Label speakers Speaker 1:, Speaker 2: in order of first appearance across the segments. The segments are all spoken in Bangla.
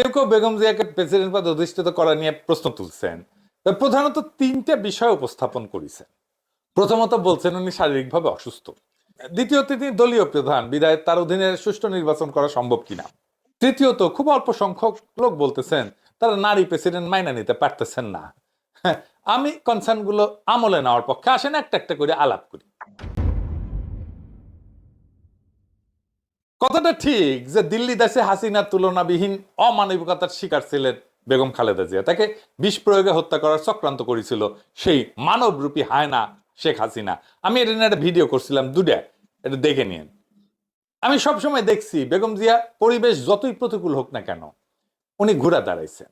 Speaker 1: কেউ কেউ বেগম জিয়াকে প্রেসিডেন্ট পদে অধিষ্ঠিত করা নিয়ে প্রশ্ন তুলছেন। প্রধানত তিনটে বিষয় উপস্থাপন করেছেন। প্রথমত বলছেন উনি শারীরিকভাবে অসুস্থ। দ্বিতীয়ত তিনি দলীয় প্রধান বিদায় তার অধীনে সুষ্ঠু নির্বাচন করা সম্ভব কিনা। তৃতীয়ত খুব অল্প সংখ্যক লোক বলতেছেন তারা নারী প্রেসিডেন্ট মাইনা নিতে পারতেছেন না। হ্যাঁ, আমি কনসার্নগুলো আমলে নেওয়ার পক্ষে আসেন একটা একটা করে আলাপ করি। কথাটা ঠিক যে দিল্লি দেশে হাসিনার তুলনাবিহীন অমানবিকতার শিকার ছিলেন বেগম খালেদা জিয়া। তাকে বিষ প্রয়োগে হত্যা করার চক্রান্ত করেছিল সেই মানবরূপী হায়না শেখ হাসিনা। আমি এটা নিয়ে একটা ভিডিও করছিলাম দুটা এটা দেখে নিন আমি সবসময় দেখছি বেগম জিয়া পরিবেশ যতই প্রতিকূল হোক না কেন, উনি ঘুরে দাঁড়াইছেন।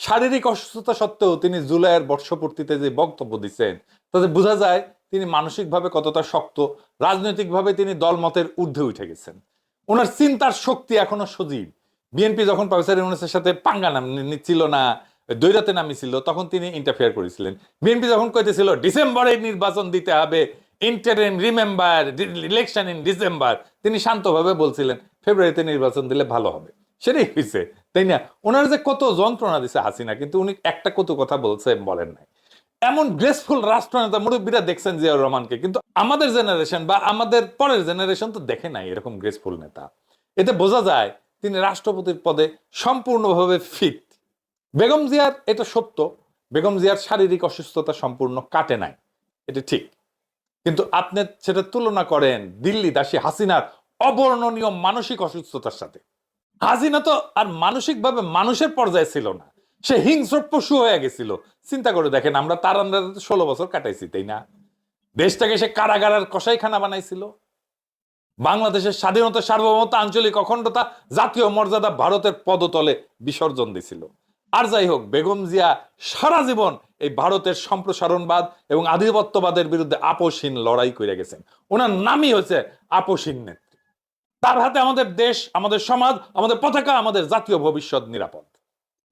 Speaker 1: শারীরিক অসুস্থতা সত্ত্বেও তিনি জুলাইয়ের বর্ষপূর্তিতে যে বক্তব্য দিচ্ছেন, তাতে বোঝা যায় তিনি মানসিকভাবে কতটা শক্ত, রাজনৈতিকভাবে তিনি দলমতের ঊর্ধ্বে উঠে গেছেন। ওনার চিন্তার শক্তি এখনও সজীব। বিএনপি যখন প্রফেসর ইউনুসের সাথে পাঙ্গা নাম নিচ্ছিল না, দৈরাতে নামিছিল, তখন তিনি ইন্টারফেয়ার করেছিলেন। বিএনপি যখন কইতেছিল, ডিসেম্বরে নির্বাচন দিতে হবে interim remember election in December তিনি শান্তভাবে বলছিলেন, ফেব্রুয়ারিতে নির্বাচন দিলে ভালো হবে। সেটাই হয়েছে তাই না? ওনার যে কত যন্ত্রণা দিছে হাসিনা, কিন্তু উনি একটা কত কথা বলছে, বলেন নাই। এমন গ্রেসফুল রাষ্ট্রনেতা মুরব্বীরা দেখছেন জিয়াউর রহমানকে। কিন্তু আমাদের জেনারেশন বা আমাদের পরের জেনারেশন তো দেখে নাই এরকম গ্রেসফুল নেতা। এতে বোঝা যায় তিনি রাষ্ট্রপতির পদে সম্পূর্ণভাবে ফিট বেগম জিয়ার এটা সত্য, বেগম জিয়ার শারীরিক অসুস্থতা সম্পূর্ণ কাটে নাই, এটা ঠিক। কিন্তু আপনি সেটা তুলনা করেন দিল্লি দাসী হাসিনার অবর্ণনীয় মানসিক অসুস্থতার সাথে। হাসিনা তো আর মানসিকভাবে মানুষের পর্যায়ে ছিল না। সে হিংস্র পশু হয়ে গেছিল। চিন্তা করে দেখেন, আমরা তার আন্ডারে ষোলো বছর কাটাইছি, তাই না? দেশটাকে সে কারাগারের কষাইখানা বানাইছিল। বাংলাদেশের স্বাধীনতা সার্বভৌমতা আঞ্চলিক অখণ্ডতা জাতীয় মর্যাদা ভারতের পদতলে বিসর্জন দিছিল। আর যাই হোক, বেগম জিয়া সারা জীবন এই ভারতের সম্প্রসারণবাদ এবং আধিপত্যবাদের বিরুদ্ধে আপোষহীন লড়াই করে গেছেন। ওনার নামই হচ্ছে আপোষহীন নেত্রী। তার হাতে আমাদের দেশ, আমাদের সমাজ, আমাদের পতাকা, আমাদের জাতীয় ভবিষ্যৎ নিরাপদ।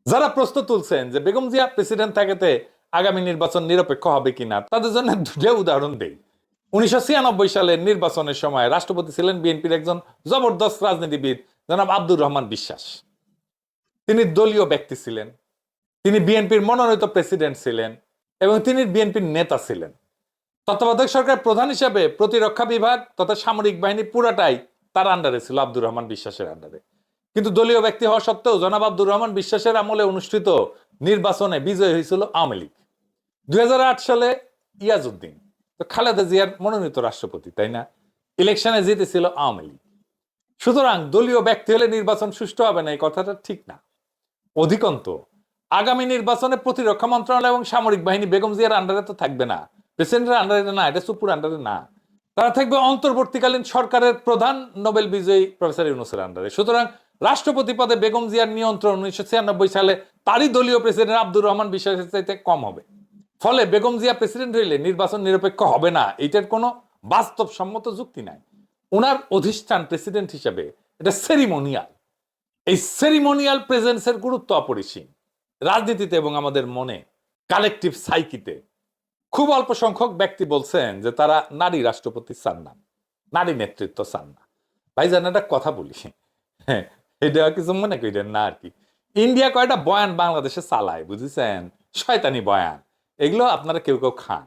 Speaker 1: যারা প্রশ্ন তুলছেন যে বেগম জিয়া প্রেসিডেন্ট থাকাতে আগামী নির্বাচন নিরপেক্ষ হবে কিনা, তাদের জন্য দুটো উদাহরণ দেই। উনিশশো ছিয়ানব্বই সালের নির্বাচনের সময় রাষ্ট্রপতি ছিলেন বিএনপির একজন জবরদস্ত রাজনীতিবিদ জনাব আব্দুর রহমান বিশ্বাস। তিনি দলীয় ব্যক্তি ছিলেন, তিনি বিএনপির মনোনীত প্রেসিডেন্ট ছিলেন এবং তিনি বিএনপির নেতা ছিলেন। তত্ত্বাবধায়ক সরকার প্রধান হিসেবে প্রতিরক্ষা বিভাগ তথা সামরিক বাহিনী পুরাটাই তার আন্ডারে ছিল আব্দুর রহমান বিশ্বাসের আন্ডারে কিন্তু দলীয় ব্যক্তি হওয়া সত্ত্বেও জনাব আব্দুর রহমান বিশ্বাসের আমলে অনুষ্ঠিত নির্বাচনে বিজয় হয়েছিল আওয়ামী লীগ। দুই হাজার আট সালে ইয়াজউদ্দিন, তো খালেদা জিয়ার মনোনীত রাষ্ট্রপতি, তাই না? ইলেকশনে জিতেছিল আওয়ামী লীগ। সুতরাং দলীয় ব্যক্তি হলে নির্বাচন সুষ্ঠু হবে না, এই কথাটা ঠিক না। অধিকন্ত, আগামী নির্বাচনে প্রতিরক্ষা মন্ত্রণালয় এবং সামরিক বাহিনী বেগম জিয়ার আন্ডারে তো থাকবে না। প্রেসিডেন্টের আন্ডারে না, এটা সুপুর আন্ডারে না। তারা থাকবে অন্তর্বর্তীকালীন সরকারের প্রধান নোবেল বিজয়ী প্রফেসর ইউনুসের আন্ডারে। সুতরাং রাষ্ট্রপতি পদে বেগম জিয়ার নিয়ন্ত্রণ উনিশশো ছিয়ানব্বই সালে তারই দলীয় প্রেসিডেন্ট আব্দুর রহমান বিশ্বাসের চাইতে কম হবে। ফলে বেগম জিয়া প্রেসিডেন্ট হইলে নির্বাচন নিরপেক্ষ হবে না, এটার কোনো বাস্তবসম্মত যুক্তি নাই। ওনার অধিষ্ঠান প্রেসিডেন্ট হিসেবে এটা সেরিমোনিয়াল। এই সেরিমোনিয়াল প্রেজেন্সের গুরুত্ব অপরিসীম। রাজনীতিতে এবং আমাদের মনে কালেকটিভ সাইকিতে খুব অল্প সংখ্যক ব্যক্তি বলছেন যে তারা নারী রাষ্ট্রপতি চান না, নারী নেতৃত্ব চান না। ভাইজান, একটা কথা বলি। হ্যাঁ এটা কিছু মনে করেন না আর কি ইন্ডিয়া কয়টা বয়ান বাংলাদেশে চালায়, বুঝেছেন? শয়তানি বয়ান। এগুলো আপনারা কেউ কেউ খান।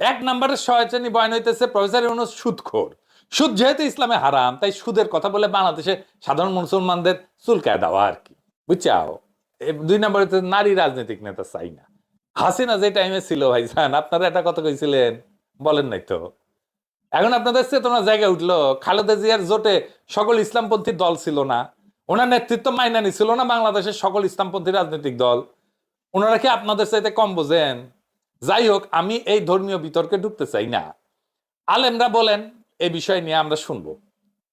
Speaker 1: এক নম্বরের শয়তানি বয়ান হইতেছে প্রফেসর ইউনুস সুদখোর। সুদ যেহেতু ইসলামে হারাম, তাই সুদের কথা বলে বাংলাদেশে সাধারণ মুসলমানদের চুলকায় দেওয়া আর কি বুঝছাও দুই নম্বর নারী রাজনৈতিক নেতা চাই না। হাসিনা যে টাইমে ছিল ভাইজান, আপনারা একটা কথা কইছিলেন? বলেন নাই তো। এখন আপনাদের চেতনা জায়গায় উঠল, খালেদা জিয়ার জোটে সকল ইসলামপন্থী দল ছিল না। ওনার নেতৃত্ব মাইনা নিছিল না বাংলাদেশের সকল ইসলামপন্থী রাজনৈতিক দল। ওনারা কি আপনাদের চাইতে কম বোঝেন? যাই হোক, আমি এই ধর্মীয় বিতর্কে ঢুকতে চাই না। আলেমরা বলেন, এই বিষয় নিয়ে আমরা শুনব।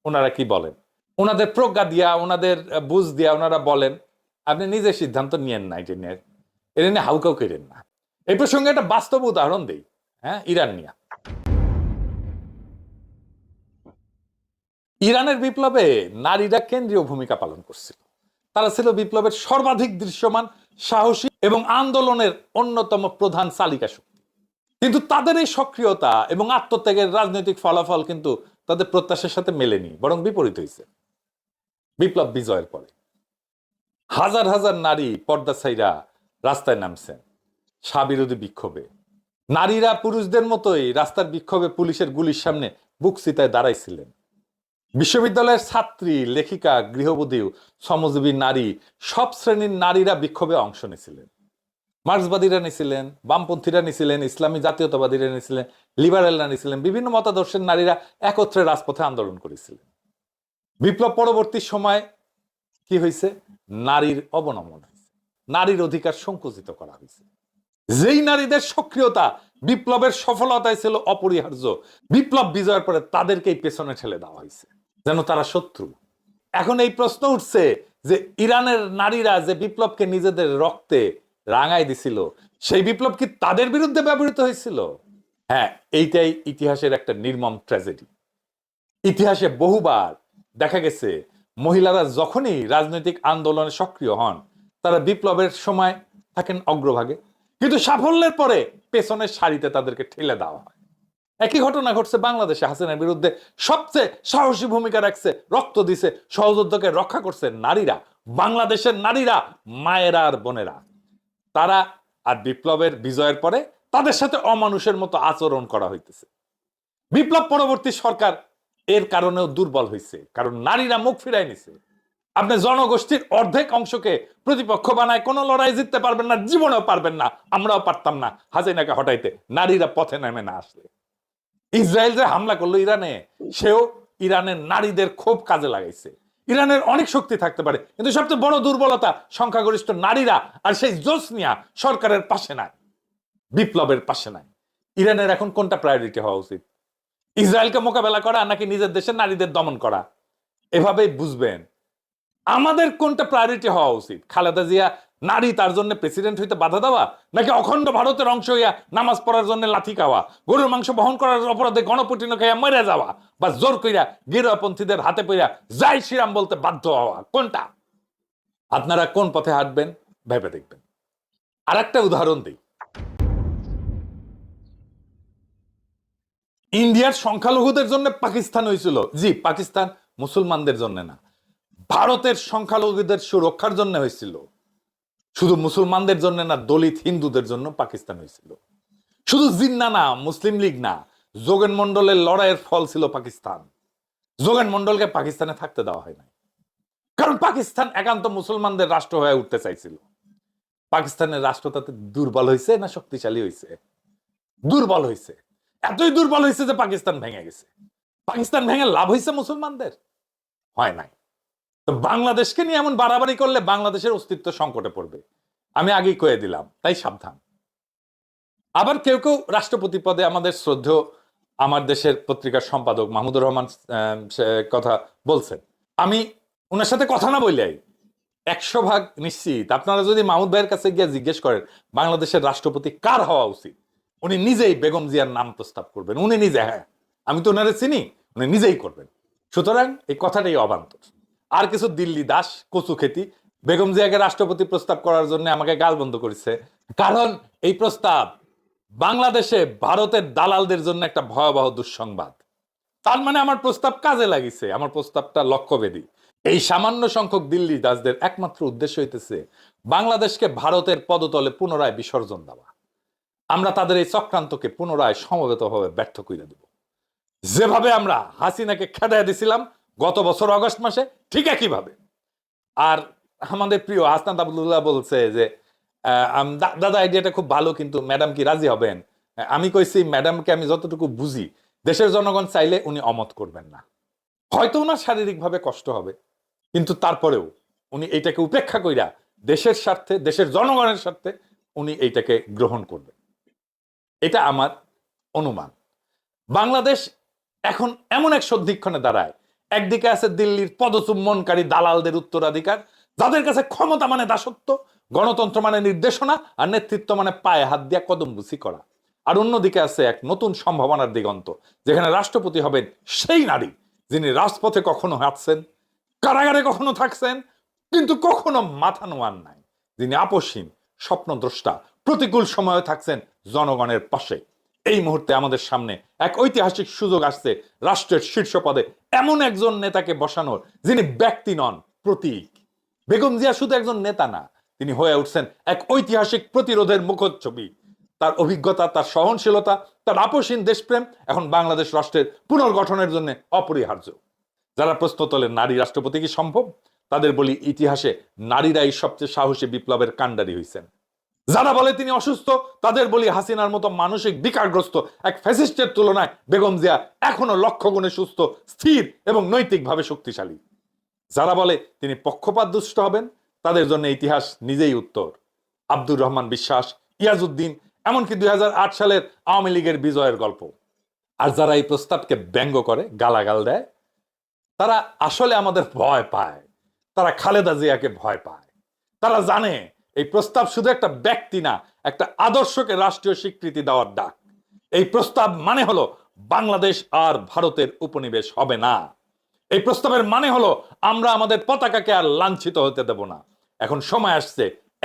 Speaker 1: ওনারা কি বলেন? ওনাদের প্রজ্ঞা দিয়া, ওনাদের বুঝ দিয়া ওনারা বলেন, আপনি নিজে সিদ্ধান্ত নিয়েন না এটা নিয়ে। এটা নিয়ে হাউকাউ করেন না। এই প্রসঙ্গে একটা বাস্তব উদাহরণ দেই হ্যাঁ ইরান নিয়ে। ইরানের বিপ্লবে নারীরা কেন্দ্রীয় ভূমিকা পালন করছিল। তারা ছিল বিপ্লবের সর্বাধিক দৃশ্যমান, সাহসী এবং আন্দোলনের অন্যতম প্রধান চালিকা শক্তি। কিন্তু তাদের এই সক্রিয়তা এবং আত্মত্যাগের রাজনৈতিক ফলাফল কিন্তু তাদের প্রত্যাশার সাথে মেলেনি, বরং বিপরীত হয়েছে। বিপ্লব বিজয়ের পরে হাজার হাজার নারী পর্দা ছাইরা রাস্তায় নামছেন, স্বাবিরোধী বিক্ষোভে। নারীরা পুরুষদের মতোই রাস্তার বিক্ষোভে পুলিশের গুলির সামনে বুক চিতায় দাঁড়াইছিলেন। বিশ্ববিদ্যালয়ের ছাত্রী, লেখিকা, গৃহবধূ, শ্রমজীবী নারী, সব শ্রেণির নারীরা বিক্ষোভে অংশ নিয়েছিলেন। মার্ক্সবাদীরা নিছিলেন বামপন্থীরা নিছিলেন ইসলামী জাতীয়তাবাদীরা নিছিলেন লিবারেলরা নিছিলেন বিভিন্ন মতাদর্শের নারীরা একত্রে রাজপথে আন্দোলন করেছিলেন। বিপ্লব পরবর্তী সময় কি হয়েছে? নারীর অবনমন হয়েছে। নারীর অধিকার সংকুচিত করা হয়েছে। যেই নারীদের সক্রিয়তা বিপ্লবের সফলতায় ছিল অপরিহার্য, বিপ্লব বিজয়ের পরে তাদেরকেই পেছনে ঠেলে দেওয়া হয়েছে। যেন তারা শত্রু। এখন এই প্রশ্ন উঠছে যে ইরানের নারীরা যে বিপ্লবকে নিজেদের রক্তে রাঙাই দিছিল, সেই বিপ্লব কি তাদের বিরুদ্ধে ব্যবহৃত হয়েছিল? হ্যাঁ এইটাই ইতিহাসের একটা নির্মম ট্র্যাজেডি ইতিহাসে বহুবার দেখা গেছে, মহিলারা যখনই রাজনৈতিক আন্দোলনে সক্রিয় হন, তারা বিপ্লবের সময় থাকেন অগ্রভাগে। কিন্তু সাফল্যের পরে পেছনের সারিতে তাদেরকে ঠেলে দেওয়া হয়। একই ঘটনা ঘটছে বাংলাদেশে। হাসিনার বিরুদ্ধে সবচেয়ে সাহসী ভূমিকা রাখছে, রক্ত দিছে, সহযোদ্ধাকে রক্ষা করছে নারীরা, বাংলাদেশের নারীরা, মায়েরা আর বোনেরা। তারা আর বিপ্লবের বিজয়ের পরে তাদের সাথে অমানুষের মতো আচরণ করা হইতেছে। বিপ্লব পরবর্তী সরকার এর কারণেও দুর্বল হয়েছে কারণ নারীরা মুখ ফিরাই নিছে। আপনি জনগোষ্ঠীর অর্ধেক অংশকে প্রতিপক্ষ বানায়, কোনো লড়াই জিততে পারবেন না, জীবনেও পারবেন না, আমরাও পারতাম না হাসিনাকে হটাইতে। নারীরা পথে নেমে না আসলে। ইসরায়েল যে হামলা করল ইরানে। সেও ইরানের নারীদের খুব কাজে লাগাইছে। ইরানের অনেক শক্তি থাকতে পারে, কিন্তু সবচেয়ে বড় দুর্বলতা সংখ্যাগরিষ্ঠ নারীরা আর সেই জোসনিয়া সরকারের পাশে নাই, বিপ্লবের পাশে নাই। ইরানের এখন কোনটা প্রায়োরিটি হওয়া উচিত? ইসরায়েলকে মোকাবেলা করা নাকি নিজের দেশের নারীদের দমন করা? এভাবেই বুঝবেন। আমাদের কোনটা প্রায়োরিটি হওয়া উচিত? খালেদা জিয়া নারী তার জন্য প্রেসিডেন্ট হইতে বাধা দেওয়া, নাকি অখণ্ড ভারতের অংশ হইয়া নামাজ পড়ার জন্য লাথি খাওয়া, গরুর মাংস বহন করার অপরাধে গণপুটিন খাইয়া মরে যাওয়া, বা জোর কইরা গিরপন্থীদের হাতে পইরা যাই শ্রীরাম বলতে বাধ্য হওয়া, কোনটা? আপনারা কোন পথে হাঁটবেন, ভেবে দেখবেন। আর একটা উদাহরণ দিই। ইন্ডিয়ার সংখ্যালঘুদের জন্য পাকিস্তান হয়েছিল জি, পাকিস্তান মুসলমানদের জন্য না। ভারতের সংখ্যালঘুদের সুরক্ষার জন্য হয়েছিল শুধু মুসলমানদের জন্য না, দলিত হিন্দুদের জন্য পাকিস্তান হয়েছিল। শুধু জিন্না না, মুসলিম লীগ না, যোগেন মন্ডলের লড়াইয়ের ফল ছিল পাকিস্তান। যোগেন মন্ডলকে পাকিস্তানে থাকতে দেওয়া হয় নাই। কারণ পাকিস্তান একান্ত মুসলমানদের রাষ্ট্র হয়ে উঠতে চাইছিল। পাকিস্তানের রাষ্ট্র তাতে দুর্বল হয়েছে না শক্তিশালী হয়েছে? দুর্বল হয়েছে। এতই দুর্বল হয়েছে যে পাকিস্তান ভেঙে গেছে। পাকিস্তান ভেঙে লাভ হয়েছে মুসলমানদের? হয় নাই। তো বাংলাদেশকে নিয়ে এমন বাড়াবাড়ি করলে বাংলাদেশের অস্তিত্ব সংকটে পড়বে। আমি আগেই কয়ে দিলাম, তাই সাবধান। আবার কেউ কেউ রাষ্ট্রপতি পদে আমাদের শ্রদ্ধেয় আমার দেশের পত্রিকার সম্পাদক মাহমুদুর রহমান কথা বলছেন। আমি ওনার সাথে কথা না বললেই একশো ভাগ নিশ্চিত। আপনারা যদি মাহমুদ ভাইয়ের কাছে গিয়ে জিজ্ঞেস করেন, বাংলাদেশের রাষ্ট্রপতি কার হওয়া উচিত? উনি নিজেই বেগম জিয়ার নাম প্রস্তাব করবেন। উনি নিজে হ্যাঁ আমি তো ওনারে চিনি, উনি নিজেই করবেন। সুতরাং এই কথাটাই অবান্তর। আর কিছু দিল্লি দাস, কচু খেতি। বেগম জিয়াকে রাষ্ট্রপতি প্রস্তাব করার জন্য আমাকে গাল বন্ধ করেছে। কারণ এই প্রস্তাব বাংলাদেশে ভারতের দালালদের জন্য একটা ভয়াবহ দুঃসংবাদ। তার মানে আমার প্রস্তাব কাজে লাগিছে, আমার প্রস্তাবটা লক্ষ্যভেদী। এই সামান্য সংখ্যক দিল্লি দাসদের একমাত্র উদ্দেশ্য হইতেছে বাংলাদেশকে ভারতের পদতলে পুনরায় বিসর্জন দেওয়া। আমরা তাদের এই চক্রান্তকে পুনরায় সমবেতভাবে ব্যর্থ করে দেব। যেভাবে আমরা হাসিনাকে খেদায় দিছিলাম গত বছর অগস্ট মাসে, ঠিক একইভাবে। আর আমাদের প্রিয় হাসনাত আবদুল্লাহ বলছে যে দাদা আইডিয়াটা খুব ভালো, কিন্তু ম্যাডাম কি রাজি হবেন? আমি কইছি, ম্যাডামকে আমি যতটুকু বুঝি, দেশের জনগণ চাইলে উনি অমত করবেন না। হয়তো ওনার শারীরিকভাবে কষ্ট হবে, কিন্তু তারপরেও উনি এইটাকে উপেক্ষা কইরা দেশের স্বার্থে, দেশের জনগণের স্বার্থে উনি এইটাকে গ্রহণ করবেন। এটা আমার অনুমান। বাংলাদেশ এখন এমন এক সন্ধিক্ষণে দাঁড়ায় একদিকে আছে দিল্লির পদচুম্বনকারী দালালদের উত্তরাধিকার, যাদের কাছে ক্ষমতা মানে দাসত্ব, গণতন্ত্র মানে নির্দেশনা, আর নেতৃত্ব মানে পায়ে হাত দিয়া কদম বুসি করা। আর অন্যদিকে আছে এক নতুন সম্ভাবনার দিগন্ত, যেখানে রাষ্ট্রপতি হবেন সেই নারী, যিনি রাজপথে কখনো হাঁটছেন, কারাগারে কখনো থাকছেন, কিন্তু কখনো মাথা নোয়ার নাই। যিনি আপসীন স্বপ্নদ্রষ্টা, প্রতিকূল সময়ে থাকছেন জনগণের পাশে। এই মুহূর্তে আমাদের সামনে এক ঐতিহাসিক সুযোগ আসছে রাষ্ট্রের শীর্ষ পদে এমন একজন নেতাকে বসানোর, যিনি ব্যক্তি নন, প্রতীক। বেগম জিয়া শুধু একজন নেতা না, তিনি হয়ে উঠছেন এক ঐতিহাসিক প্রতিরোধের মুখচ্ছবি। তার অভিজ্ঞতা, তার সহনশীলতা, তার আপসীন দেশপ্রেম এখন বাংলাদেশ রাষ্ট্রের পুনর্গঠনের জন্য অপরিহার্য। যারা প্রশ্ন তোলেন, নারী রাষ্ট্রপতি কি সম্ভব? তাদের বলি, ইতিহাসে নারীরাই সবচেয়ে সাহসী বিপ্লবের কাণ্ডারি হয়েছেন যারা বলে তিনি অসুস্থ, তাদের বলি হাসিনার মতো মানসিক বিকারগ্রস্ত এক ফ্যাসিস্টের তুলনায় বেগম জিয়া এখনও লক্ষ গুণে সুস্থ, স্থির এবং নৈতিকভাবে শক্তিশালী। যারা বলে তিনি পক্ষপাত দুষ্ট হবেন, তাদের জন্য ইতিহাস নিজেই উত্তর। আব্দুর রহমান বিশ্বাস, ইয়াজউদ্দিন, এমনকি দুই হাজার আট সালের আওয়ামী লীগের বিজয়ের গল্প। আর যারা এই প্রস্তাবকে ব্যঙ্গ করে, গালাগাল দেয়, তারা আসলে আমাদের ভয় পায়। তারা খালেদা জিয়াকে ভয় পায়। তারা জানে এই প্রস্তাব শুধু একটা ব্যক্তি না, একটা আদর্শকে রাষ্ট্রীয় স্বীকৃতি দেওয়ার ডাক। এই প্রস্তাব মানে হলো বাংলাদেশ আর ভারতের উপনিবেশ হবে না। এই প্রস্তাবের মানে হলো আমরা আমাদের পতাকাকে আর লাঞ্ছিত হতে দেব না। এখন সময় আসছে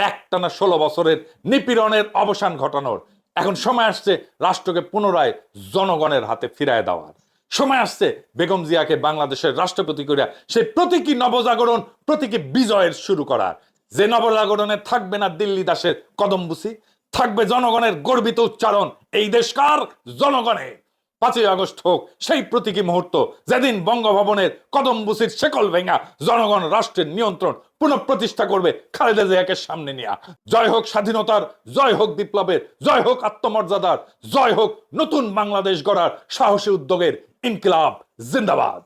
Speaker 1: একটানা ষোলো বছরের নিপীড়নের অবসান ঘটানোর। এখন সময় আসছে রাষ্ট্রকে পুনরায় জনগণের হাতে ফিরায় দেওয়ার। সময় আসছে বেগম জিয়াকে বাংলাদেশের রাষ্ট্রপতি করিয়া সেই প্রতীকী নবজাগরণ, প্রতীকী বিজয়ের শুরু করার। যে নবজাগরণে থাকবে না দিল্লি দাসের কদমবুসি থাকবে জনগণের গর্বিত উচ্চারণ। এই দেশকার জনগণের পাঁচই আগস্ট হোক, সেই প্রতীকী মুহূর্ত যেদিন বঙ্গভবনের কদমবুসির শেকল ভেঙা জনগণ রাষ্ট্রের নিয়ন্ত্রণ পুনঃপ্রতিষ্ঠা করবে খালেদা জিয়াকে সামনে নিয়ে। জয় হোক স্বাধীনতার, জয় হোক বিপ্লবের, জয় হোক আত্মমর্যাদার, জয় হোক নতুন বাংলাদেশ গড়ার সাহসী উদ্যোগের ইনকিলাব, জিন্দাবাদ।